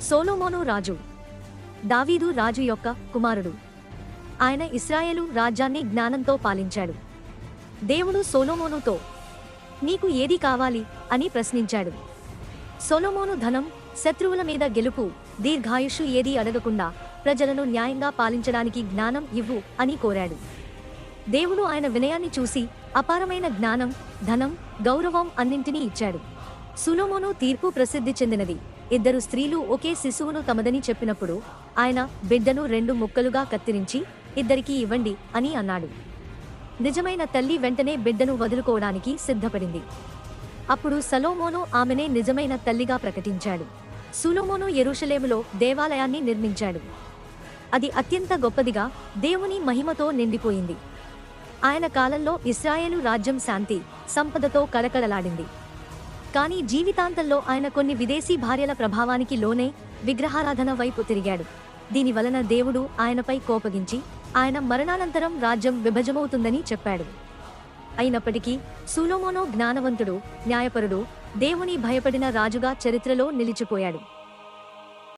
Solomon రాజు. దావీదు రాజు యొక్క కుమారుడు. ఆయన ఇస్రాయేలు రాజ్యాన్ని జ్ఞానంతో పాలించాడు. దేవుడు సోలోమోనుతో నీకు ఏది కావాలి? అని ప్రశ్నించాడు. సోలోమోను ధనం శత్రువుల మీద గెలుపు దీర్ఘాయుషు ఏదీ అడగకుండా ప్రజలను న్యాయంగా పాలించడానికి జ్ఞానం ఇవ్వు అని కోరాడు. దేవుడు ఆయన వినయాన్ని చూసి అపారమైన జ్ఞానం ధనం గౌరవం అన్నింటినీ ఇచ్చాడు. సులోమోను తీర్పు ప్రసిద్ధి చెందినది. ఇద్దరు స్త్రీలు ఒకే శిశువును తమదని చెప్పినప్పుడు ఆయన బిడ్డను రెండు ముక్కలుగా కత్తిరించి ఇద్దరికీ ఇవ్వండి అని అన్నాడు. నిజమైన తల్లి వెంటనే బిడ్డను వదులుకోవడానికి సిద్ధపడింది. అప్పుడు సలోమోను ఆమెనే నిజమైన తల్లిగా ప్రకటించాడు. సులోమోను ఎరుషలేములో దేవాలయాన్ని నిర్మించాడు. అది అత్యంత గొప్పదిగా దేవుని మహిమతో నిండిపోయింది. ఆయన కాలంలో ఇస్రాయేలు రాజ్యం శాంతి సంపదతో కలకలలాడింది కానీ జీవితాంతంలో ఆయన కొన్ని విదేశీ భార్యల ప్రభావానికి లోనే విగ్రహారాధన వైపు తిరిగాడు. దీని వలన దేవుడు ఆయనపై కోపగించి ఆయన మరణానంతరం రాజ్యం విభజమవుతుందని చెప్పాడు. అయినప్పటికీ సులోమోనో జ్ఞానవంతుడు న్యాయపరుడు దేవుని భయపడిన రాజుగా చరిత్రలో నిలిచిపోయాడు.